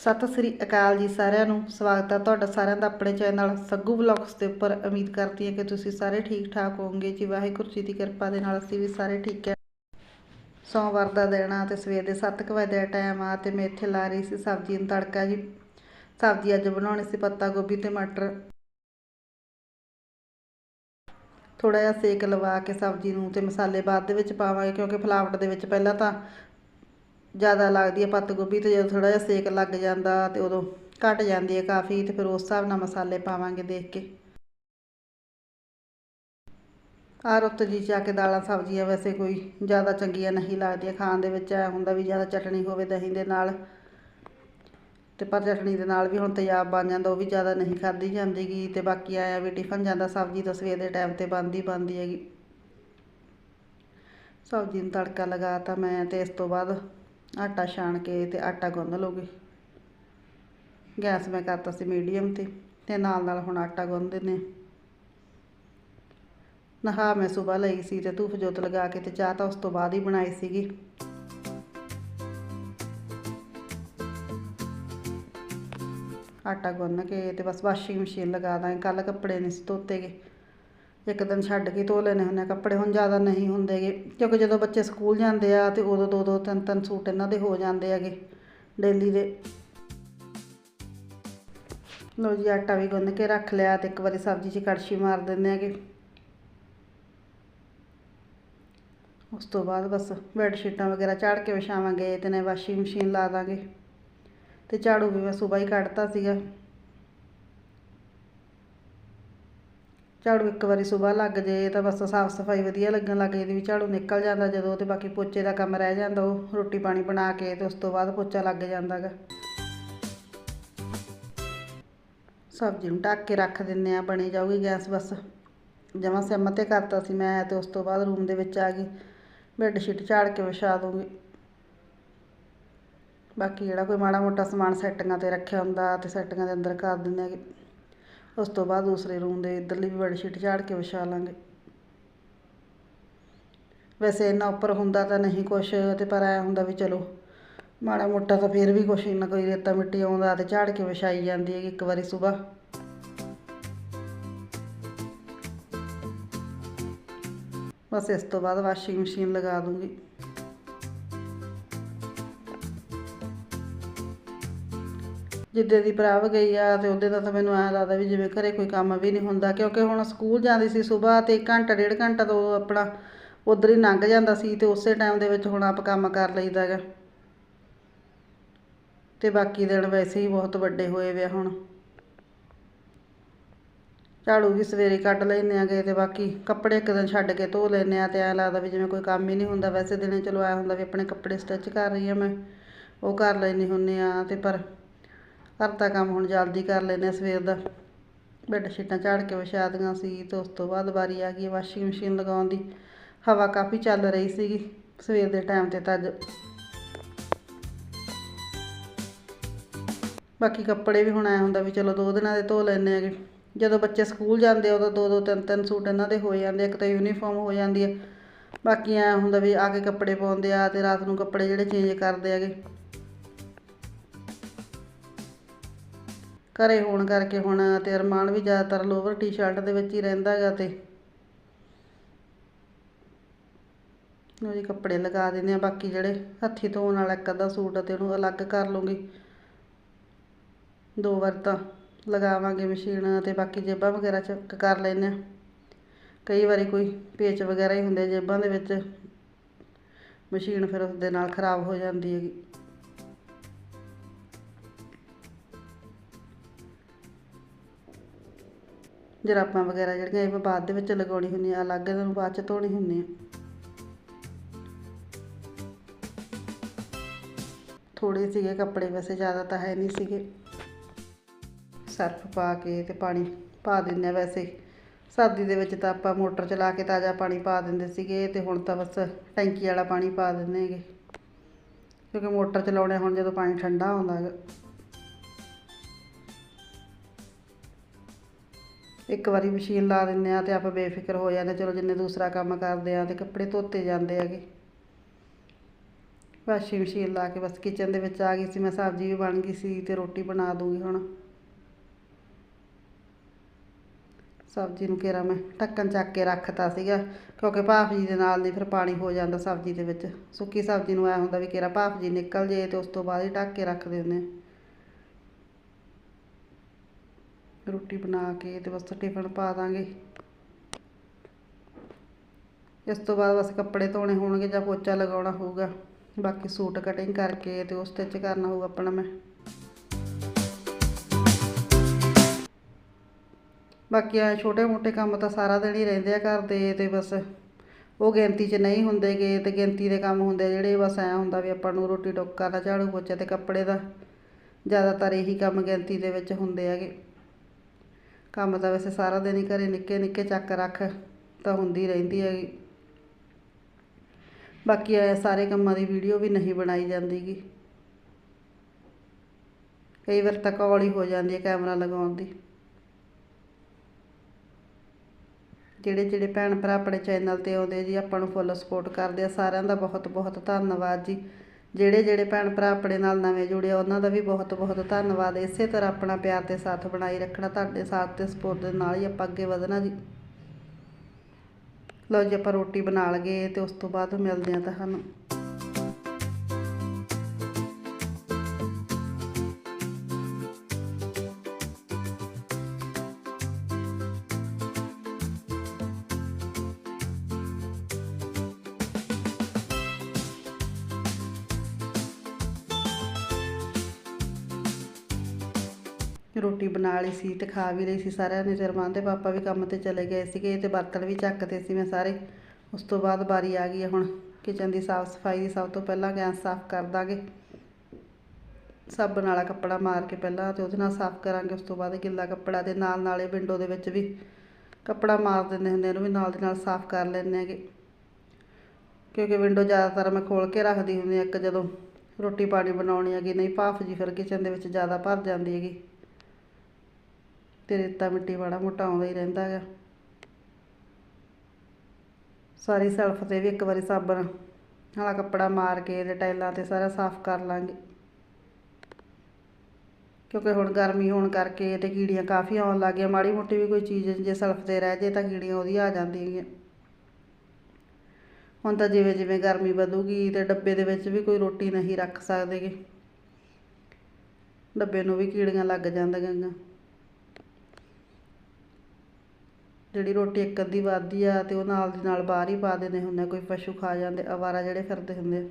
ਸਤਿ ਸ੍ਰੀ ਅਕਾਲ ਜੀ ਸਾਰਿਆਂ ਨੂੰ। ਸਵਾਗਤ ਹੈ ਤੁਹਾਡਾ ਸਾਰਿਆਂ ਦਾ ਆਪਣੇ ਚੈਨਲ ਸੱਗੂ ਵਲੌਗਸ ਦੇ ਉੱਪਰ। ਉਮੀਦ ਕਰਦੀ ਹਾਂ ਕਿ ਤੁਸੀਂ ਸਾਰੇ ਠੀਕ ਠਾਕ ਹੋਵੋਗੇ। ਜੀ ਵਾਹਿਗੁਰੂ ਜੀ ਦੀ ਕਿਰਪਾ ਦੇ ਨਾਲ ਅਸੀਂ ਵੀ ਸਾਰੇ ਠੀਕ ਹੈ। ਸੋਮਵਾਰ ਦਾ ਦਿਨ ਆ ਤੇ ਸਵੇਰ ਦੇ 7:00 ਵਜੇ ਦਾ ਟਾਈਮ ਆ ਤੇ ਮੈਂ ਇੱਥੇ ਲਾ ਰਹੀ ਸੀ ਸਬਜ਼ੀ ਨੂੰ ਤੜਕਾ ਜੀ। ਸਬਜ਼ੀ ਅੱਜ ਬਣਾਉਣੀ ਸੀ ਪੱਤਾ ਗੋਭੀ ਤੇ ਮਟਰ। ਥੋੜਾ ਜਿਹਾ ਸੇਕ ਲਵਾ ਕੇ ਸਬਜ਼ੀ ਨੂੰ ਤੇ ਮਸਾਲੇ ਬਾਅਦ ਦੇ ਵਿੱਚ ਪਾਵਾਂਗੇ ਕਿਉਂਕਿ ਫਲਾਵਟ ਦੇ ਵਿੱਚ ਪਹਿਲਾਂ ਤਾਂ ਜ਼ਿਆਦਾ ਲੱਗਦੀ ਹੈ ਪੱਤ ਗੋਭੀ ਤੇ ਜਦੋਂ ਥੋੜਾ ਜਿਹਾ ਸੇਕ ਲੱਗ ਜਾਂਦਾ ਤੇ ਉਦੋਂ ਘਟ ਜਾਂਦੀ ਹੈ ਕਾਫੀ ਤੇ ਫਿਰ ਉਸ ਹਿਸਾਬ ਨਾਲ ਮਸਾਲੇ ਪਾਵਾਂਗੇ ਦੇਖ ਕੇ। ਆ ਰੁੱਤ ਜੀ ਚਾ ਕੇ ਦਾਲਾਂ, ਸਬਜ਼ੀਆਂ ਵੈਸੇ ਕੋਈ ਜ਼ਿਆਦਾ ਚੰਗੀਆਂ ਨਹੀਂ ਲੱਗਦੀਆਂ, ਖਾਣ ਦੇ ਵਿੱਚ ਐ ਹੁੰਦਾ ਵੀ ਜ਼ਿਆਦਾ ਚਟਣੀ ਹੋਵੇ ਦਹੀਂ ਦੇ ਨਾਲ ਤੇ ਪਰ ਚਟਣੀ ਦੇ ਨਾਲ ਵੀ ਹੁਣ ਤੇਜ਼ਾਬ ਬਣ ਜਾਂਦਾ, ਉਹ ਵੀ ਜ਼ਿਆਦਾ ਨਹੀਂ ਖਾਧੀ ਜਾਂਦੀਗੀ ਤੇ ਬਾਕੀ ਆਇਆ ਵੀ ਟਿਫਨ ਜਾਂਦਾ, ਸਬਜ਼ੀ ਤਾਂ ਸਵੇਰ ਦੇ ਟਾਈਮ ਤੇ ਬਣਦੀ ਬਣਦੀ ਹੈਗੀ। ਸਬਜ਼ੀ ਨੂੰ ਤੜਕਾ ਲਗਾਤਾ ਮੈਂ ਤੇ ਇਸ ਤੋਂ ਬਾਅਦ ਆਟਾ ਛਾਣ ਕੇ ਤੇ ਆਟਾ ਗੁੰਨ ਲਓਗੇ ਗੈਸ ਮੈਂ ਕਰਤਾ ਸੀ ਮੀਡੀਅਮ ਤੇ ਤੇ ਨਾਲ ਨਾਲ ਹੁਣ ਆਟਾ ਗੁੰਨ ਦਿੰਨੇ ਨਹਾ ਮੈਂ ਸਵੇਰ ਲਈ ਸੀ ਤੇ ਧੂਫ ਜੋਤ ਲਗਾ ਕੇ ਤੇ ਚਾਹ ਤਾਂ ਉਸ ਤੋਂ ਬਾਅਦ ਹੀ ਬਣਾਈ ਸੀਗੀ। ਆਟਾ ਗੁੰਨ ਕੇ ਤੇ ਬਸ ਵਾਸ਼ਿੰਗ ਮਸ਼ੀਨ ਲਗਾ ਦਾਂਗੇ। ਕੱਲ ਕੱਪੜੇ ਨਹੀਂ ਸੀ ਧੋਤੇਗੇ। ਇੱਕ ਦਿਨ ਛੱਡ ਕੇ ਧੋ ਲੈਣੇ ਹੁੰਦੇ ਆ, ਕੱਪੜੇ ਹੁਣ ਜ਼ਿਆਦਾ ਨਹੀਂ ਹੁੰਦੇਗੇ ਕਿਉਂਕਿ ਜਦੋਂ ਬੱਚੇ ਸਕੂਲ ਜਾਂਦੇ ਆ ਤੇ ਉਦੋਂ ਦੋ ਦੋ, ਤਿੰਨ ਤਿੰਨ ਸੂਟ ਇਹਨਾਂ ਦੇ ਹੋ ਜਾਂਦੇ ਹੈਗੇ, ਡੇਲੀ ਦੇ। ਲੋ ਜੀ, ਆਟਾ ਵੀ ਗੁੰਨ ਕੇ ਰੱਖ ਲਿਆ ਤੇ ਇੱਕ ਵਾਰੀ ਸਬਜ਼ੀ 'ਚ ਕੜਛੀ ਮਾਰ ਦਿੰਦੇ ਹੈਗੇ। ਉਸ ਤੋਂ ਬਾਅਦ ਬਸ ਬੈੱਡ ਸ਼ੀਟਾਂ ਵਗੈਰਾ ਝਾੜ ਕੇ ਵਿਛਾਵਾਂਗੇ, ਤੇ ਨੇ ਵਾਸ਼ਿੰਗ ਮਸ਼ੀਨ ਲਾ ਦਾਂਗੇ। ਤੇ ਝਾੜੂ ਵੀ ਮੈਂ ਸਵੇਰ ਹੀ ਕੱਢਤਾ ਸੀਗਾ। ਝਾੜੂ ਇੱਕ ਵਾਰੀ ਸਵੇਰ ਲੱਗ ਜੇ ਤਾਂ ਬਸ ਸਾਫ਼ ਸਫ਼ਾਈ ਵਧੀਆ ਲੱਗਣ ਲੱਗ ਜਾਂਦੀ ਵੀ ਝਾੜੂ ਨਿਕਲ ਜਾਂਦਾ ਜਦੋਂ ਤੇ ਬਾਕੀ ਪੋਚੇ ਦਾ ਕੰਮ ਰਹਿ ਜਾਂਦਾ ਉਹ, ਰੋਟੀ ਪਾਣੀ ਬਣਾ ਕੇ ਤੇ ਉਸ ਤੋਂ ਬਾਅਦ ਪੋਚਾ ਲੱਗ ਜਾਂਦਾਗਾ। ਸਬਜ਼ੀ ਨੂੰ ਢੱਕ ਕੇ ਰੱਖ ਦਿੰਨੇ ਆ ਬਣੀ ਜਾਊਗੀ ਗੈਸ ਬਸ। ਜਮਾਂ ਸਿਮ ਤੇ ਕਰਤਾ ਸੀ ਮੈਂ ਤੇ ਉਸ ਤੋਂ ਬਾਅਦ ਰੂਮ ਦੇ ਵਿੱਚ ਆ ਗਈ। ਬੈੱਡ ਸ਼ੀਟ ਝਾੜ ਕੇ ਵਿਛਾ ਦੂੰਗੀ ਬਾਕੀ ਜਿਹੜਾ ਕੋਈ ਮਾੜਾ ਮੋਟਾ ਸਮਾਨ ਸੈਟਿੰਗਾਂ ਤੇ ਰੱਖਿਆ ਹੁੰਦਾ ਤੇ ਸੈਟਿੰਗਾਂ ਦੇ ਅੰਦਰ ਕਰ ਦਿੰਦੇ ਹੈਗੇ। ਉਸ ਤੋਂ ਬਾਅਦ ਦੂਸਰੇ ਰੂਮ ਦੇ ਇੱਧਰਲੀ ਵੀ ਬੈੱਡਸ਼ੀਟ ਝਾੜ ਕੇ ਵਿਛਾ ਲਾਂਗੇ। ਵੈਸੇ ਇੰਨਾ ਉੱਪਰ ਹੁੰਦਾ ਤਾਂ ਨਹੀਂ ਕੁਛ, ਤੇ ਪਰ ਐ ਹੁੰਦਾ ਵੀ ਚਲੋ, ਮਾੜਾ ਮੋਟਾ ਤਾਂ ਫਿਰ ਵੀ ਕੁਛ ਇੰਨਾ ਕੋਈ ਰੇਤਾ ਮਿੱਟੀ ਆਉਂਦਾ ਤੇ ਝਾੜ ਕੇ ਵਿਛਾਈ ਜਾਂਦੀ ਹੈਗੀ ਇੱਕ ਵਾਰੀ ਸਵੇਰ। ਬਸ ਇਸ ਤੋਂ ਬਾਅਦ ਵਾਸ਼ਿੰਗ ਮਸ਼ੀਨ ਲਗਾ ਦੂੰਗੀ। ਜਿੱਦੇ ਦੀ ਭਰਾਵ ਗਈ ਆ ਤੇ ਉਹਦੇ ਦਾ ਤਾਂ ਮੈਨੂੰ ਐਂ ਲੱਗਦਾ ਵੀ ਜਿਵੇਂ ਘਰੇ ਕੋਈ ਕੰਮ ਵੀ ਨਹੀਂ ਹੁੰਦਾ, ਕਿਉਂਕਿ ਹੁਣ ਸਕੂਲ ਜਾਂਦੀ ਸੀ ਸਵੇਰ ਤੇ ਘੰਟਾ, ਡੇਢ ਘੰਟਾ ਤਾਂ ਉਹ ਆਪਣਾ ਉਧਰ ਹੀ ਲੰਘ ਜਾਂਦਾ ਸੀ ਤੇ ਉਸੇ ਟਾਈਮ ਦੇ ਵਿੱਚ ਹੁਣ ਆਪ ਕੰਮ ਕਰ ਲਈਦਾ ਗਾ। ਤੇ ਬਾਕੀ ਦਿਨ ਵੈਸੇ ਹੀ ਬਹੁਤ ਵੱਡੇ ਹੋਏ ਵੇ ਆ ਹੁਣ। ਝਾੜੂ ਵੀ ਸਵੇਰੇ ਕੱਢ ਲੈਂਦੇ ਆਗੇ ਤੇ ਬਾਕੀ ਕੱਪੜੇ ਇੱਕ ਦਿਨ ਛੱਡ ਕੇ ਧੋ ਲੈਂਦੇ ਆ ਤੇ ਐਂ ਲੱਗਦਾ ਵੀ ਜਿਵੇਂ ਕੋਈ ਕੰਮ ਹੀ ਨਹੀਂ ਹੁੰਦਾ। ਵੈਸੇ ਦਿਨੇ ਚਲੋ ਐ ਹੁੰਦਾ ਵੀ ਆਪਣੇ ਕੱਪੜੇ ਸਟਿਚ ਕਰ ਰਹੀ ਆ ਮੈਂ, ਉਹ ਕਰ ਲੈਂਦੀ ਹੁੰਦੀ ਆ ਤੇ ਪਰ ਘਰ ਦਾ ਕੰਮ ਹੁਣ ਜਲਦੀ ਕਰ ਲੈਂਦੇ ਆ ਸਵੇਰ ਦਾ। ਬੈੱਡ ਸ਼ੀਟਾਂ ਝਾੜ ਕੇ ਵਿਛਾ ਦਿੱਤੀਆਂ ਸੀ, ਤੇ ਉਸ ਤੋਂ ਬਾਅਦ ਵਾਰੀ ਆ ਗਈ ਵਾਸ਼ਿੰਗ ਮਸ਼ੀਨ ਲਗਾਉਣ ਦੀ। ਹਵਾ ਕਾਫੀ ਚੱਲ ਰਹੀ ਸੀਗੀ, ਸਵੇਰ ਦੇ ਟਾਈਮ ਤੇ ਤਾਂ ਅੱਜ। ਬਾਕੀ ਕੱਪੜੇ ਵੀ ਹੁਣ ਐ ਹੁੰਦਾ ਵੀ ਚਲੋ ਦੋ ਦਿਨਾਂ ਦੇ ਧੋ ਲੈਂਦੇ ਹੈਗੇ। ਜਦੋਂ ਬੱਚੇ ਸਕੂਲ ਜਾਂਦੇ ਉਦੋਂ ਦੋ ਦੋ ਤਿੰਨ ਤਿੰਨ ਸੂਟ ਇਹਨਾਂ ਦੇ ਹੋ ਜਾਂਦੇ ਇੱਕ ਤਾਂ ਯੂਨੀਫਾਰਮ ਹੋ ਜਾਂਦੀ ਹੈ ਬਾਕੀ ਐ ਹੁੰਦਾ ਵੀ ਆ ਕੇ ਕੱਪੜੇ ਪਾਉਂਦੇ ਆ ਤੇ ਰਾਤ ਨੂੰ ਕੱਪੜੇ ਜਿਹੜੇ ਚੇਂਜ ਕਰਦੇ ਹੈਗੇ। ਘਰੇ ਹੋਣ ਕਰਕੇ ਹੁਣ ਤੇ ਅਰਮਾਨ ਵੀ ਜ਼ਿਆਦਾਤਰ ਲੋਵਰ ਟੀ-ਸ਼ਰਟ ਦੇ ਵਿੱਚ ਹੀ ਰਹਿੰਦਾ ਹੈਗਾ ਤੇ। ਉਹ ਜੀ, ਕੱਪੜੇ ਲਗਾ ਦਿੰਦੇ ਆ, ਬਾਕੀ ਜਿਹੜੇ ਹੱਥੀ ਧੋਣ ਵਾਲਾ ਇੱਕ ਅੱਧਾ ਸੂਟ ਤੇ ਉਹਨੂੰ ਅਲੱਗ ਕਰ ਲੂੰਗੀ ਦੋ ਵਾਰ ਤਾਂ ਲਗਾਵਾਂਗੇ ਮਸ਼ੀਨ ਤੇ ਬਾਕੀ ਜੇਬਾਂ ਵਗੈਰਾ ਚੈੱਕ ਕਰ ਲੈਂਦੇ ਆ। ਕਈ ਵਾਰੀ ਕੋਈ ਪੇਚ ਵਗੈਰਾ ਹੀ ਹੁੰਦੇ ਜੇਬਾਂ ਦੇ ਵਿੱਚ। ਮਸ਼ੀਨ ਫਿਰ ਉਸ ਦੇ ਨਾਲ ਖਰਾਬ ਹੋ ਜਾਂਦੀ ਹੈਗੀ। ਜਰਾਬਾਂ ਵਗੈਰਾ ਜਿਹੜੀਆਂ ਇਹ ਬਾਅਦ ਦੇ ਵਿੱਚ ਲਗਾਉਣੀ ਹੁੰਦੀ ਆ, ਅਲੱਗ ਇਹਨਾਂ ਨੂੰ ਬਾਅਦ ਚ ਧੋਣੀ ਹੁੰਦੀ ਆ। ਥੋੜੇ ਸੀਗੇ ਕੱਪੜੇ, ਵੈਸੇ ਜ਼ਿਆਦਾ ਤਾਂ ਹੈ ਨਹੀਂ ਸੀਗੇ। ਸਰਫ ਪਾ ਕੇ ਤੇ ਪਾਣੀ ਪਾ ਦਿੰਦੇ ਆ ਵੈਸੇ। ਸਰਦੀ ਦੇ ਵਿੱਚ ਤਾਂ ਆਪਾਂ ਮੋਟਰ ਚਲਾ ਕੇ ਤਾਜ਼ਾ ਪਾਣੀ ਪਾ ਦਿੰਦੇ ਸੀਗੇ ਤੇ ਹੁਣ ਤਾਂ ਬਸ ਟੈਂਕੀ ਵਾਲਾ ਪਾਣੀ ਪਾ ਦਿੰਦੇ ਹੈਗੇ। ਕਿਉਂਕਿ ਮੋਟਰ ਚਲਾਉਣੇ ਹੁਣ ਜਦੋਂ ਪਾਣੀ ਠੰਡਾ ਆਉਂਦਾ ਹੈਗਾ। ਇੱਕ ਵਾਰੀ ਮਸ਼ੀਨ ਲਾ ਦਿੰਦੇ ਆ ਤੇ ਆਪਾਂ ਬੇਫਿਕਰ ਹੋ ਜਾਂਦੇ ਚਲੋ ਜਿੰਨੇ ਦੂਸਰਾ ਕੰਮ ਕਰਦੇ ਆ ਤੇ ਕੱਪੜੇ ਧੋਤੇ ਜਾਂਦੇ ਹੈਗੇ। ਵਾਸ਼ਿੰਗ ਮਸ਼ੀਨ ਲਾ ਕੇ ਬਸ ਕਿਚਨ ਦੇ ਵਿੱਚ ਆ ਗਈ ਸੀ, ਮੈਂ ਸਬਜ਼ੀ ਵੀ ਬਣ ਗਈ ਸੀ ਤੇ ਰੋਟੀ ਬਣਾ ਦੂੰਗੀ ਹੁਣ। ਸਬਜ਼ੀ ਨੂੰ ਘੇਰਾ ਮੈਂ ਢੱਕਣ ਚੱਕ ਕੇ ਰੱਖਤਾ ਸੀਗਾ, ਕਿਉਂਕਿ ਭਾਫ ਜੀ ਦੇ ਨਾਲ ਦੀ ਫਿਰ ਪਾਣੀ ਹੋ ਜਾਂਦਾ ਸਬਜ਼ੀ ਦੇ ਵਿੱਚ। ਸੁੱਕੀ ਸਬਜ਼ੀ ਨੂੰ ਐ ਹੁੰਦਾ ਵੀ ਘੇਰਾ ਭਾਫ ਜੀ ਨਿਕਲ ਜੇ ਤੇ ਉਸ ਤੋਂ ਬਾਅਦ ਹੀ ਢੱਕ ਕੇ ਰੱਖ ਦਿੰਦੇ ਹਾਂ। ਰੋਟੀ ਬਣਾ ਕੇ ਤੇ ਬਸ ਟਿਫਨ ਪਾ ਦਾਂਗੇ। ਇਸ ਤੋਂ ਬਾਅਦ ਬਸ ਕੱਪੜੇ ਧੋਣੇ ਹੋਣਗੇ ਜਾਂ ਪੋਚਾ ਲਗਾਉਣਾ ਹੋਊਗਾ। ਬਾਕੀ ਸੂਟ ਕਟਿੰਗ ਕਰਕੇ ਤੇ ਉਹ ਸਟਿਚ ਕਰਨਾ ਹੋਊਗਾ ਆਪਣਾ ਮੈਂ। ਬਾਕੀ ਆ ਛੋਟੇ ਮੋਟੇ ਕੰਮ ਤਾਂ ਸਾਰਾ ਦਿਨ ਹੀ ਰਹਿੰਦੇ ਆ ਘਰ ਦੇ ਤੇ ਬਸ ਉਹ ਗਿਣਤੀ 'ਚ ਨਹੀਂ ਹੁੰਦੇਗੇ ਤੇ ਗਿਣਤੀ ਦੇ ਕੰਮ ਹੁੰਦੇ ਜਿਹੜੇ ਬਸ ਐਂ ਹੁੰਦਾ ਵੀ ਆਪਾਂ ਨੂੰ ਰੋਟੀ ਟੋਕਾ ਦਾ ਝਾੜੂ ਪੋਚਾ ਤੇ ਕੱਪੜੇ ਦਾ। ਜ਼ਿਆਦਾਤਰ ਇਹੀ ਕੰਮ ਗਿਣਤੀ ਦੇ ਵਿੱਚ ਹੁੰਦੇ ਹੈਗੇ। ਕੰਮ ਤਾਂ ਵੈਸੇ ਸਾਰਾ ਦਿਨ ਹੀ ਘਰੇ ਨਿੱਕੇ ਨਿੱਕੇ ਚੱਕ ਰੱਖ ਤਾਂ ਹੁੰਦੀ ਰਹਿੰਦੀ ਹੈਗੀ। ਬਾਕੀ ਇਹ ਸਾਰੇ ਕੰਮਾਂ ਦੀ ਵੀਡੀਓ ਵੀ ਨਹੀਂ ਬਣਾਈ ਜਾਂਦੀਗੀ। ਕਈ ਵਾਰ ਤਾਂ ਕੌਲੀ ਹੋ ਜਾਂਦੀ ਹੈ ਕੈਮਰਾ ਲਗਾਉਣ ਦੀ। ਜਿਹੜੇ ਜਿਹੜੇ ਭੈਣ ਭਰਾ ਆਪਣੇ ਚੈਨਲ ਤੇ ਆਉਂਦੇ ਜੀ, ਆਪਾਂ ਨੂੰ ਫੁੱਲ ਸਪੋਰਟ ਕਰਦੇ ਆ, ਸਾਰਿਆਂ ਦਾ ਬਹੁਤ ਬਹੁਤ ਧੰਨਵਾਦ ਜੀ। ਜਿਹੜੇ ਜਿਹੜੇ ਭੈਣ ਭਰਾ ਆਪਣੇ ਨਾਲ ਨਵੇਂ ਜੁੜੇ ਉਹਨਾਂ ਦਾ ਵੀ ਬਹੁਤ ਬਹੁਤ ਧੰਨਵਾਦ। ਇਸੇ ਤਰ੍ਹਾਂ ਆਪਣਾ ਪਿਆਰ ਤੇ ਸਾਥ ਬਣਾਈ ਰੱਖਣਾ, ਤੁਹਾਡੇ ਸਾਥ ਤੇ ਸਪੋਰਟ ਦੇ ਨਾਲ ਹੀ ਆਪਾਂ ਅੱਗੇ ਵਧਣਾ ਜੀ। ਲਓ ਜੀ, ਆਪਾਂ ਰੋਟੀ ਬਣਾ ਲਗੇ ਤੇ ਉਸ ਤੋਂ ਬਾਅਦ ਮਿਲਦੇ ਆ ਤੁਹਾਨੂੰ। ਰੋਟੀ ਬਣਾ ਲਈ ਸੀ ਤੇ ਖਾ ਵੀ ਲਈ ਸੀ। ਸਾਰਿਆਂ ਨੇ ਜਰਮਾਨ ਦੇ ਪਾਪਾ ਵੀ ਕੰਮ ਤੇ ਚਲੇ ਗਏ ਸੀਗੇ ਤੇ ਬਰਤਨ ਵੀ ਚੱਕਦੇ ਸੀ ਮੈਂ ਸਾਰੇ। ਉਸ ਤੋਂ ਬਾਅਦ ਵਾਰੀ ਆ ਗਈ ਹੈ ਹੁਣ। ਕਿਚਨ ਦੀ ਸਾਫ਼ ਸਫ਼ਾਈ ਦੀ ਸਭ ਤੋਂ ਪਹਿਲਾਂ ਗੈਸ ਸਾਫ਼ ਕਰ ਦਾਂਗੇ। ਸਾਬਣ ਵਾਲਾ ਕੱਪੜਾ ਮਾਰ ਕੇ ਪਹਿਲਾਂ ਤੇ ਉਹਦੇ ਨਾਲ ਸਾਫ਼ ਕਰਾਂਗੇ। ਉਸ ਤੋਂ ਬਾਅਦ ਗਿੱਲਾ ਕੱਪੜਾ ਦੇ ਨਾਲ ਨਾਲੇ ਵਿੰਡੋ ਦੇ ਵਿੱਚ ਵੀ ਕੱਪੜਾ ਮਾਰ ਦਿੰਦੇ ਹੁੰਦੇ ਉਹਨੂੰ ਵੀ ਨਾਲ ਦੇ ਨਾਲ ਸਾਫ਼ ਕਰ ਲੈਂਦੇ ਹੈਗੇ। ਕਿਉਂਕਿ ਵਿੰਡੋ ਜ਼ਿਆਦਾਤਰ ਮੈਂ ਖੋਲ ਕੇ ਰੱਖਦੀ ਹੁੰਦੀ ਹਾਂ ਇੱਕ ਜਦੋਂ ਰੋਟੀ ਪਾਣੀ ਬਣਾਉਣੀ ਹੈਗੀ। ਨਹੀਂ ਭਾਫ ਜੀ ਫਿਰ ਕਿਚਨ ਦੇ ਵਿੱਚ ਜ਼ਿਆਦਾ ਭਰ ਜਾਂਦੀ ਹੈਗੀ। ਤੇ ਰੇਤਾ ਮਿੱਟੀ ਮਾੜਾ ਮੋਟਾ ਆਉਂਦਾ ਹੀ ਰਹਿੰਦਾ ਹੈਗਾ। ਸਾਰੀ ਸਲਫ ਤੇ ਵੀ ਇੱਕ ਵਾਰੀ ਸਾਬਣ ਵਾਲਾ ਕੱਪੜਾ ਮਾਰ ਕੇ ਤੇ ਟਾਈਲਾਂ ਤੇ ਸਾਰਾ ਸਾਫ਼ ਕਰ ਲਾਂਗੇ। ਕਿਉਂਕਿ ਹੁਣ ਗਰਮੀ ਹੋਣ ਕਰਕੇ ਤੇ ਕੀੜੀਆਂ ਕਾਫੀ ਆਉਣ ਲੱਗ ਗਈਆਂ, ਮਾੜੀ ਮੋਟੀ ਵੀ ਕੋਈ ਚੀਜ਼ ਜੇ ਸਲਫ ਤੇ ਰਹਿ ਜੇ ਤਾਂ ਕੀੜੀਆਂ ਉਹਦੀ ਆ ਜਾਂਦੀਆਂ ਹੁਣ ਤਾਂ ਜਿਵੇਂ ਜਿਵੇਂ ਗਰਮੀ ਵਧੂਗੀ ਤੇ ਡੱਬੇ ਦੇ ਵਿੱਚ ਵੀ ਕੋਈ ਰੋਟੀ ਨਹੀਂ ਰੱਖ ਸਕਦੇਗੇ ਡੱਬੇ ਨੂੰ ਵੀ ਕੀੜੀਆਂ ਲੱਗ ਜਾਂਦੀਆਂ ਗੀਆਂ ਜਿਹੜੀ ਰੋਟੀ ਇੱਕ ਅੱਧੀ ਵੱਧਦੀ ਆ ਅਤੇ ਉਹ ਨਾਲ ਦੀ ਨਾਲ ਬਾਹਰ ਹੀ ਪਾ ਦਿੰਦੇ ਹੁੰਦੇ ਆ, ਕੋਈ ਪਸ਼ੂ ਖਾ ਜਾਂਦੇ ਅਵਾਰਾ ਜਿਹੜੇ ਫਿਰਦੇ ਹੁੰਦੇ ਆ।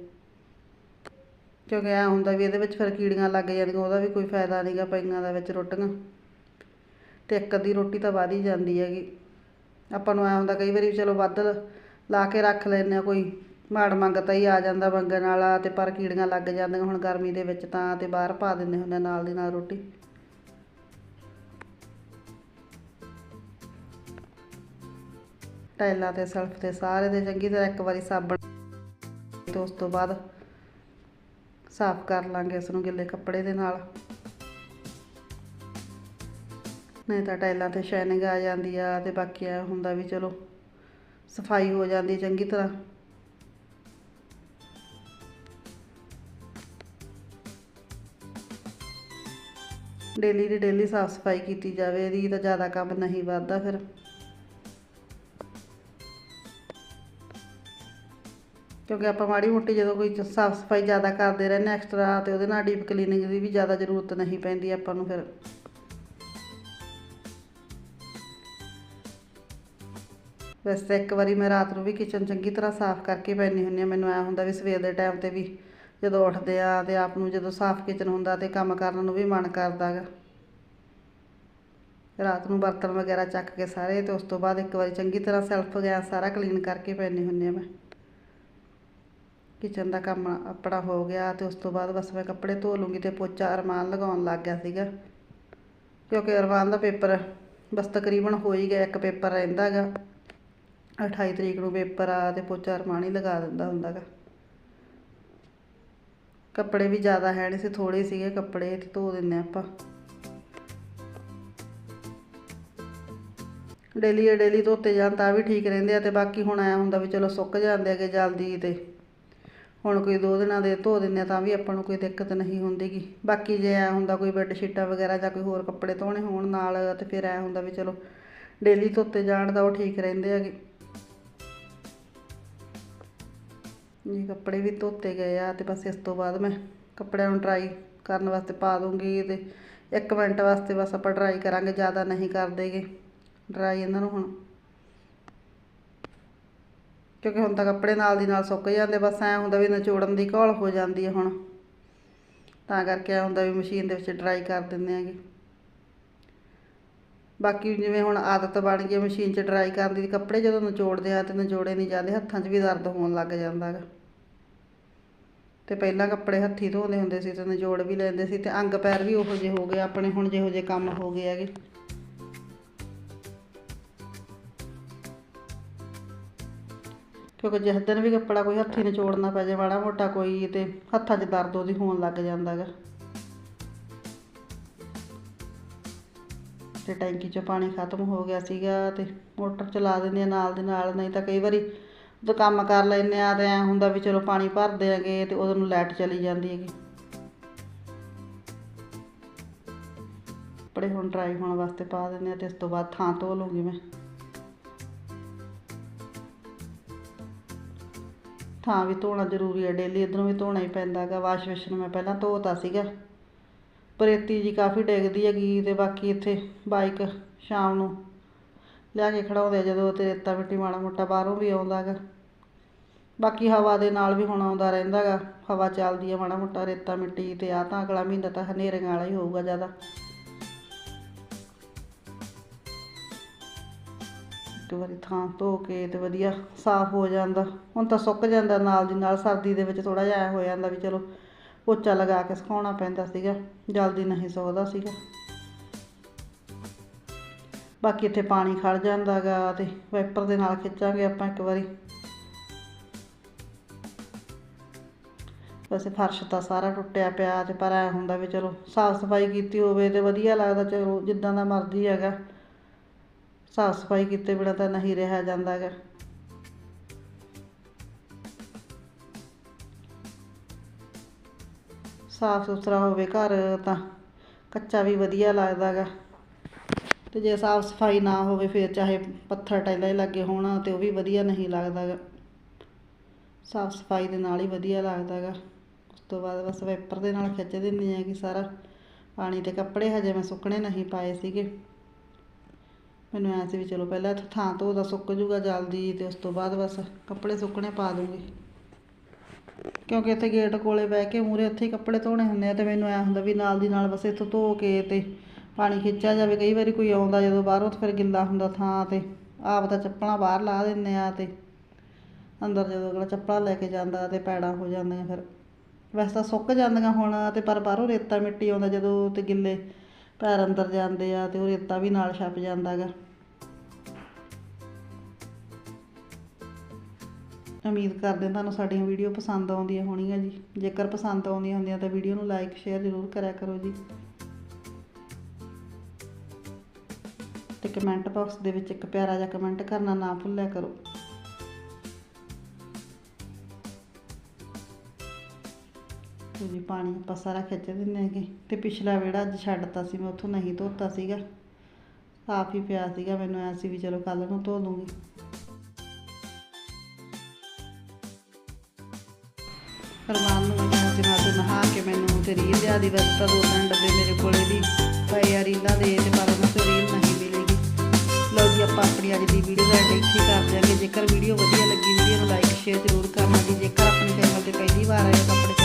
ਕਿਉਂਕਿ ਐਂ ਹੁੰਦਾ ਵੀ ਇਹਦੇ ਵਿੱਚ ਫਿਰ ਕੀੜੀਆਂ ਲੱਗ ਜਾਂਦੀਆਂ ਉਹਦਾ ਵੀ ਕੋਈ ਫਾਇਦਾ ਨਹੀਂਗਾ ਪਈਆਂ ਦਾ ਵਿੱਚ ਰੋਟੀਆਂ। ਅਤੇ ਇੱਕ ਅੱਧੀ ਰੋਟੀ ਤਾਂ ਵੱਧ ਹੀ ਜਾਂਦੀ ਹੈਗੀ। ਆਪਾਂ ਨੂੰ ਐਂ ਹੁੰਦਾ ਕਈ ਵਾਰੀ ਚਲੋ ਵੱਧ ਲਾ ਕੇ ਰੱਖ ਲੈਂਦੇ ਆ ਕੋਈ ਮਾੜ ਮੰਗਤਾ ਹੀ ਆ ਜਾਂਦਾ ਮੰਗਣ ਵਾਲਾ ਅਤੇ ਪਰ ਕੀੜੀਆਂ ਲੱਗ ਜਾਂਦੀਆਂ ਹੁਣ ਗਰਮੀ ਦੇ ਵਿੱਚ ਤਾਂ ਤੇ ਬਾਹਰ ਪਾ ਦਿੰਦੇ ਹੁੰਦੇ ਆ ਨਾਲ ਦੀ ਨਾਲ ਰੋਟੀ। ਟਾਈਲਾਂ ਤੇ ਸਲਫ ਤੇ ਸਾਰੇ ਦੇ ਚੰਗੀ ਤਰ੍ਹਾਂ ਇੱਕ ਵਾਰੀ ਸਾਬਣ ਤੇ ਉਸ ਤੋਂ ਬਾਅਦ ਸਾਫ਼ ਕਰ ਲਾਂਗੇ ਇਸ ਨੂੰ ਗਿੱਲੇ ਕੱਪੜੇ ਦੇ ਨਾਲ। ਨਹੀਂ ਤਾਂ ਟਾਈਲਾਂ ਤੇ ਸ਼ਾਈਨਿੰਗ ਆ ਜਾਂਦੀ ਆ ਤੇ ਬਾਕੀ ਆ ਹੁੰਦਾ ਵੀ ਚਲੋ ਸਫ਼ਾਈ ਹੋ ਜਾਂਦੀ ਚੰਗੀ ਤਰ੍ਹਾਂ। ਡੇਲੀ ਦੀ ਡੇਲੀ ਸਾਫ਼ ਸਫ਼ਾਈ ਕੀਤੀ ਜਾਵੇ, ਇਹਦੀ ਤਾਂ ਜ਼ਿਆਦਾ ਕੰਮ ਨਹੀਂ ਵੱਧਦਾ ਫਿਰ। ਕਿਉਂਕਿ ਆਪਾਂ ਮਾੜੀ ਮੋਟੀ ਜਦੋਂ ਕੋਈ ਸਾਫ਼ ਸਫ਼ਾਈ ਜ਼ਿਆਦਾ ਕਰਦੇ ਰਹਿੰਦੇ ਐਕਸਟਰਾ ਤੇ ਉਹਦੇ ਨਾਲ ਡੀਪ ਕਲੀਨਿੰਗ ਦੀ ਵੀ ਜ਼ਿਆਦਾ ਜ਼ਰੂਰਤ ਨਹੀਂ ਪੈਂਦੀ ਆਪਾਂ ਨੂੰ ਫਿਰ। ਵੈਸੇ ਇੱਕ ਵਾਰੀ ਮੈਂ ਰਾਤ ਨੂੰ ਵੀ ਕਿਚਨ ਚੰਗੀ ਤਰ੍ਹਾਂ ਸਾਫ਼ ਕਰਕੇ ਪੈਣੀ ਹੁੰਦੀ ਆ ਮੈਨੂੰ ਐ ਹੁੰਦਾ ਵੀ ਸਵੇਰ ਦੇ ਟਾਈਮ ਤੇ ਵੀ ਜਦੋਂ ਉੱਠਦੇ ਆ ਤੇ ਆਪ ਨੂੰ ਜਦੋਂ ਸਾਫ਼ ਕਿਚਨ ਹੁੰਦਾ ਤੇ ਕੰਮ ਕਰਨ ਨੂੰ ਵੀ ਮਨ ਕਰਦਾ ਗਾ। ਰਾਤ ਨੂੰ ਬਰਤਨ ਵਗੈਰਾ ਚੱਕ ਕੇ ਸਾਰੇ ਤੇ ਉਸ ਤੋਂ ਬਾਅਦ ਇੱਕ ਵਾਰੀ ਚੰਗੀ ਤਰ੍ਹਾਂ ਸੈਲਫ ਗੈਸ ਸਾਰਾ ਕਲੀਨ ਕਰਕੇ ਪੈਣੀ ਹੁੰਦੀ ਆ ਮੈਂ। ਕਿਚਨ ਦਾ ਕੰਮ ਆਪਣਾ ਹੋ ਗਿਆ ਅਤੇ ਉਸ ਤੋਂ ਬਾਅਦ ਬਸ ਮੈਂ ਕੱਪੜੇ ਧੋ ਲੂੰਗੀ ਅਤੇ ਪੋਚਾ ਅਰਮਾਨ ਲਗਾਉਣ ਲੱਗ ਗਿਆ ਸੀਗਾ। ਕਿਉਂਕਿ ਅਰਮਾਨ ਦਾ ਪੇਪਰ ਬਸ ਤਕਰੀਬਨ ਹੋ ਹੀ ਗਿਆ, ਇੱਕ ਪੇਪਰ ਰਹਿੰਦਾ ਹੈਗਾ। 28 ਤਰੀਕ ਨੂੰ ਪੇਪਰ ਆ ਅਤੇ ਪੋਚਾ ਅਰਮਾਨ ਹੀ ਲਗਾ ਦਿੰਦਾ ਹੁੰਦਾ ਗਾ ਕੱਪੜੇ ਵੀ ਜ਼ਿਆਦਾ ਹੈ ਨਹੀਂ ਸੀ ਥੋੜੇ ਸੀਗੇ ਕੱਪੜੇ ਤੇ ਧੋ ਦਿੰਨੇ ਆਪਾਂ। ਡੇਲੀ ਡੇਲੀ ਧੋਤੇ ਜਾਣ ਤਾਂ ਵੀ ਠੀਕ ਰਹਿੰਦੇ ਆ ਤੇ ਬਾਕੀ ਹੁਣ ਆਇਆ ਹੁੰਦਾ ਵੀ ਚਲੋ ਸੁੱਕ ਜਾਂਦੇ ਹੈਗੇ ਜਲਦੀ ਤੇ। ਹੁਣ ਕੋਈ ਦੋ ਦਿਨਾਂ ਦੇ ਧੋ ਦਿੰਦੇ ਆ ਤਾਂ ਵੀ ਆਪਾਂ ਨੂੰ ਕੋਈ ਦਿੱਕਤ ਨਹੀਂ ਹੁੰਦੀਗੀ। ਬਾਕੀ ਜੇ ਐ ਹੁੰਦਾ ਕੋਈ ਬੈੱਡ ਸ਼ੀਟਾਂ ਵਗੈਰਾ ਜਾਂ ਕੋਈ ਹੋਰ ਕੱਪੜੇ ਧੋਣੇ ਹੋਣ ਨਾਲ ਤੇ ਫਿਰ ਐ ਹੁੰਦਾ ਵੀ ਚਲੋ ਡੇਲੀ ਧੋਤੇ ਜਾਣ ਤਾਂ ਉਹ ਠੀਕ ਰਹਿੰਦੇ ਹੈਗੇ। ਜੀ, ਕੱਪੜੇ ਵੀ ਧੋਤੇ ਗਏ ਆ ਤੇ ਬਸ ਇਸ ਤੋਂ ਬਾਅਦ ਮੈਂ ਕੱਪੜਿਆਂ ਨੂੰ ਡਰਾਈ ਕਰਨ ਵਾਸਤੇ ਪਾ ਦੂੰਗੀ ਤੇ 1 ਮਿੰਟ ਵਾਸਤੇ ਬਸ ਆਪਾਂ ਡਰਾਈ ਕਰਾਂਗੇ, ਜ਼ਿਆਦਾ ਨਹੀਂ ਕਰਦੇਗੇ ਡਰਾਈ ਇਹਨਾਂ ਨੂੰ ਹੁਣ। ਕਿਉਂਕਿ ਹੁਣ ਤਾਂ ਕੱਪੜੇ ਨਾਲ ਦੀ ਨਾਲ ਸੁੱਕ ਜਾਂਦੇ, ਬਸ ਐ ਹੁੰਦਾ ਵੀ ਨਿਚੋੜਨ ਦੀ ਘੋਲ ਹੋ ਜਾਂਦੀ ਹੈ ਹੁਣ। ਤਾਂ ਕਰਕੇ ਐ ਹੁੰਦਾ ਵੀ ਮਸ਼ੀਨ ਦੇ ਵਿੱਚ ਡਰਾਈ ਕਰ ਦਿੰਦੇ ਆਂਗੇ ਬਾਕੀ ਜਿਵੇਂ ਹੁਣ ਆਦਤ ਬਣ ਗਈ ਮਸ਼ੀਨ 'ਚ ਡਰਾਈ ਕਰਨ ਦੀ, ਕੱਪੜੇ ਜਦੋਂ ਨਿਚੋੜਦੇ ਆ ਤੇ ਨਿਚੋੜੇ ਨਹੀਂ ਜਾਂਦੇ, ਹੱਥਾਂ 'ਚ ਵੀ ਦਰਦ ਹੋਣ ਲੱਗ ਜਾਂਦਾ ਗਾ ਤੇ ਪਹਿਲਾਂ ਕੱਪੜੇ ਹੱਥੀ ਧੋਂਦੇ ਹੁੰਦੇ ਸੀ ਤੇ ਨਿਚੋੜ ਵੀ ਲੈਂਦੇ ਸੀ ਤੇ ਅੰਗ ਪੈਰ ਵੀ ਉਹੋ ਜਿਹੇ ਹੋ ਗਏ, ਆਪਣੇ ਹੁਣ ਜਿਹੋ ਜਿਹੇ ਕੰਮ ਹੋ ਗਏ ਹੈਗੇ। ਕਿਉਂਕਿ ਜਿਸ ਦਿਨ ਵੀ ਕੱਪੜਾ ਕੋਈ ਹੱਥੀ ਨਿਚੋੜਨਾ ਪੈ ਜਾਏ, ਮਾੜਾ ਮੋਟਾ ਕੋਈ ਤੇ ਹੱਥਾਂ 'ਚ ਦਰਦ ਉਹਦੀ ਹੋਣ ਲੱਗ ਜਾਂਦਾ ਗਾ ਤੇ ਟੈਂਕੀ 'ਚੋਂ ਪਾਣੀ ਖਤਮ ਹੋ ਗਿਆ ਸੀਗਾ ਤੇ ਮੋਟਰ ਚਲਾ ਦਿੰਦੇ ਆ ਨਾਲ ਦੇ ਨਾਲ, ਨਹੀਂ ਤਾਂ ਕਈ ਵਾਰੀ ਜਦੋਂ ਕੰਮ ਕਰ ਲੈਂਦੇ ਆ ਤੇ ਐ ਹੁੰਦਾ ਵੀ ਚਲੋ ਪਾਣੀ ਭਰਦੇ ਆਗੇ ਤੇ ਉਦੋਂ ਨੂੰ ਲਾਈਟ ਚਲੀ ਜਾਂਦੀ ਹੈਗੀ। ਕੱਪੜੇ ਹੁਣ ਡਰਾਈ ਹੋਣ ਵਾਸਤੇ ਪਾ ਦਿੰਦੇ ਆ ਤੇ ਇਸ ਤੋਂ ਬਾਅਦ ਥਾਂ ਧੋ ਲੂੰਗੀ ਮੈਂ। ਥਾਂ ਵੀ ਧੋਣਾ ਜ਼ਰੂਰੀ ਹੈ ਡੇਲੀ ਇਧਰੋਂ ਵੀ ਧੋਣਾ ਹੀ ਪੈਂਦਾ ਹੈਗਾ ਵਾਸ਼ ਵੇਸ਼ਨ ਮੈਂ ਪਹਿਲਾਂ ਧੋਤਾ ਸੀਗਾ। ਪ੍ਰੇਤੀ ਜੀ ਕਾਫੀ ਡਿੱਗਦੀ ਹੈਗੀ ਤੇ ਬਾਕੀ ਇੱਥੇ ਬਾਈਕ ਸ਼ਾਮ ਨੂੰ ਲਿਆ ਕੇ ਖੜਾਉਂਦੇ ਆ, ਜਦੋਂ ਤੇ ਰੇਤਾ ਮਿੱਟੀ ਮਾੜਾ ਮੋਟਾ ਬਾਹਰੋਂ ਵੀ ਆਉਂਦਾ ਹੈਗਾ। ਬਾਕੀ ਹਵਾ ਦੇ ਨਾਲ ਵੀ ਹੁਣ ਆਉਂਦਾ ਰਹਿੰਦਾ ਗਾ ਹਵਾ ਚੱਲਦੀ ਹੈ ਮਾੜਾ ਮੋਟਾ ਰੇਤਾ ਮਿੱਟੀ ਤੇ ਆ ਤਾਂ ਅਗਲਾ ਮਹੀਨਾ ਤਾਂ ਹਨੇਰੀਆਂ ਵਾਲਾ ਹੀ ਹੋਊਗਾ ਜ਼ਿਆਦਾ। ਇੱਕ ਵਾਰੀ ਥਾਂ ਧੋ ਕੇ ਤੇ ਵਧੀਆ ਸਾਫ਼ ਹੋ ਜਾਂਦਾ। ਹੁਣ ਤਾਂ ਸੁੱਕ ਜਾਂਦਾ ਨਾਲ ਦੀ ਨਾਲ, ਸਰਦੀ ਦੇ ਵਿੱਚ ਥੋੜਾ ਜਿਹਾ ਐਂ ਹੋ ਜਾਂਦਾ ਵੀ ਚਲੋ ਪੋਚਾ ਲਗਾ ਕੇ ਸੁਕਾਉਣਾ ਪੈਂਦਾ ਸੀਗਾ, ਜਲਦੀ ਨਹੀਂ ਸੁੱਕਦਾ ਸੀਗਾ। ਬਾਕੀ ਇੱਥੇ ਪਾਣੀ ਖੜ ਜਾਂਦਾ ਗਾ ਤੇ ਵਾਈਪਰ ਦੇ ਨਾਲ ਖਿੱਚਾਂਗੇ ਆਪਾਂ ਇੱਕ ਵਾਰੀ। ਵੈਸੇ ਫਰਸ਼ ਤਾਂ ਸਾਰਾ ਟੁੱਟਿਆ ਪਿਆ ਤੇ ਪਰ ਐ ਹੁੰਦਾ ਵੀ ਚਲੋ ਸਾਫ਼ ਸਫ਼ਾਈ ਕੀਤੀ ਹੋਵੇ ਤੇ ਵਧੀਆ ਲੱਗਦਾ, ਚਲੋ ਜਿੱਦਾਂ ਦਾ ਮਰਜ਼ੀ ਹੈਗਾ। ਸਾਫ਼ ਸਫ਼ਾਈ ਕੀਤੇ ਬਿਨਾਂ ਤਾਂ ਨਹੀਂ ਰਿਹਾ ਜਾਂਦਾ ਗਾ ਸਾਫ਼ ਸੁਥਰਾ ਹੋਵੇ ਘਰ ਤਾਂ ਕੱਚਾ ਵੀ ਵਧੀਆ ਲੱਗਦਾ ਗਾ ਤੇ ਜੇ ਸਾਫ਼ ਸਫ਼ਾਈ ਨਾ ਹੋਵੇ ਫਿਰ ਚਾਹੇ ਪੱਥਰ ਟਾਈਲਾਂ ਹੀ ਲੱਗੇ ਹੋਣ ਤੇ ਉਹ ਵੀ ਵਧੀਆ ਨਹੀਂ ਲੱਗਦਾ ਗਾ ਸਾਫ਼ ਸਫ਼ਾਈ ਦੇ ਨਾਲ ਹੀ ਵਧੀਆ ਲੱਗਦਾ ਗਾ ਉਸ ਤੋਂ ਬਾਅਦ ਬਸ ਵਾਈਪਰ ਦੇ ਨਾਲ ਖਿੱਚ ਦਿੰਦੀ ਆ ਕਿ ਸਾਰਾ। ਪਾਣੀ ਤੇ ਕੱਪੜੇ ਹਜੇ ਮੈਂ ਸੁੱਕਣੇ ਨਹੀਂ ਪਾਏ ਸੀਗੇ। ਮੈਨੂੰ ਐਂ ਸੀ ਵੀ ਚਲੋ ਪਹਿਲਾਂ ਇੱਥੇ ਥਾਂ ਧੋ ਧੋਦਾ ਸੁੱਕ ਜੂਗਾ ਜਲਦੀ ਤੇ ਉਸ ਤੋਂ ਬਾਅਦ ਬਸ ਕੱਪੜੇ ਸੁੱਕਣੇ ਪਾ ਦੂੰਗੀ। ਕਿਉਂਕਿ ਇੱਥੇ ਗੇਟ ਕੋਲੇ ਬਹਿ ਕੇ ਮੂਰੇ ਉੱਥੇ ਹੀ ਕੱਪੜੇ ਧੋਣੇ ਹੁੰਦੇ ਆ ਤੇ ਮੈਨੂੰ ਐ ਹੁੰਦਾ ਵੀ ਨਾਲ ਦੀ ਨਾਲ ਬਸ ਇੱਥੋਂ ਧੋ ਕੇ ਤੇ ਪਾਣੀ ਖਿੱਚਿਆ ਜਾਵੇ। ਕਈ ਵਾਰੀ ਕੋਈ ਆਉਂਦਾ ਜਦੋਂ ਬਾਹਰੋਂ ਤੇ ਫਿਰ ਗਿੱਲਾ ਹੁੰਦਾ ਥਾਂ ਤੇ, ਆਪ ਤਾਂ ਚੱਪਲਾਂ ਬਾਹਰ ਲਾ ਦਿੰਦੇ ਆ ਤੇ ਅੰਦਰ ਜਦੋਂ ਅਗਲਾ ਚੱਪਲਾਂ ਲੈ ਕੇ ਜਾਂਦਾ ਤੇ ਪੈੜਾਂ ਹੋ ਜਾਂਦੀਆਂ ਫਿਰ। ਵੈਸੇ ਤਾਂ ਸੁੱਕ ਜਾਂਦੀਆਂ ਹੁਣ ਤੇ ਪਰ ਬਾਹਰੋਂ ਰੇਤਾ ਮਿੱਟੀ ਆਉਂਦਾ ਜਦੋਂ ਤੇ ਗਿੱਲੇ ਪੈਰ ਅੰਦਰ ਜਾਂਦੇ ਆ ਤੇ ਉਹ ਰੇਤਾ ਵੀ ਨਾਲ ਛੱਪ ਜਾਂਦਾ ਗਾ। ਉਮੀਦ ਕਰਦੇ ਹਾਂ ਤੁਹਾਨੂੰ ਸਾਡੀਆਂ ਵੀਡੀਓ ਪਸੰਦ ਆਉਂਦੀਆਂ ਹੋਣਗੀਆਂ ਜੀ। ਜੇਕਰ ਪਸੰਦ ਆਉਂਦੀਆਂ ਹੁੰਦੀਆਂ ਤਾਂ ਵੀਡੀਓ ਨੂੰ ਲਾਈਕ ਸ਼ੇਅਰ ਜ਼ਰੂਰ ਕਰਿਆ ਕਰੋ ਜੀ। ਤੇ ਕਮੈਂਟ ਬਾਕਸ ਦੇ ਵਿੱਚ ਇੱਕ ਪਿਆਰਾ ਜਿਹਾ ਕਮੈਂਟ ਕਰਨਾ ਨਾ ਭੁੱਲਿਆ ਕਰੋ। ਤੇ ਪਾਣੀ ਆਪਾਂ ਸਾਰਾ ਖਿੱਚ ਦਿੰਦੇ ਹੈਗੇ। ਤੇ ਪਿਛਲਾ ਵਿਹੜਾ ਅੱਜ ਛੱਡਤਾ ਸੀ, ਮੈਂ ਉੱਥੋਂ ਨਹੀਂ ਧੋਤਾ ਸੀਗਾ। ਸਾਫ਼ ਹੀ ਪਿਆ ਸੀਗਾ, ਮੈਨੂੰ ਐ ਸੀ ਵੀ ਚਲੋ ਕੱਲ ਨੂੰ ਧੋ ਲੂੰਗੀ। ਫਰਮਾਨ ਨੂੰ ਮੈਂ ਤੇ ਮਾਤੇ ਨਹਾ ਕੇ ਮੈਨੂੰ ਤੇ ਰੀਲ ਜਿਆ ਦੀ ਵਸਤਾ ਦੋ ਤਿੰਨ ਡੱਬੇ ਮੇਰੇ ਕੋਲੇ ਵੀ ਪਏ ਆ ਰੀਲਾਂ ਦੇ, ਤੇ ਪਰ ਉਹਨਾਂ ਚੋਂ ਰੀਲ ਨਹੀਂ ਮਿਲੇਗੀ। ਲਓ ਜੀ, ਆਪਾਂ ਆਪਣੀ ਅੱਜ ਦੀ ਵੀਡੀਓ ਦਾ ਐਂਡ ਇੱਥੇ ਕਰ ਦਿਆਂਗੇ ਜੇਕਰ ਵੀਡੀਓ ਵਧੀਆ ਲੱਗੀ, ਵੀਡੀਓ ਨੂੰ ਲਾਈਕ ਸ਼ੇਅਰ ਜ਼ਰੂਰ ਕਰਨਾ ਜੀ। ਜੇਕਰ ਆਪਣੇ ਚੈਨਲ ਤੇ ਪਹਿਲੀ ਵਾਰ ਆਏ ਹੋ ਤਾਂ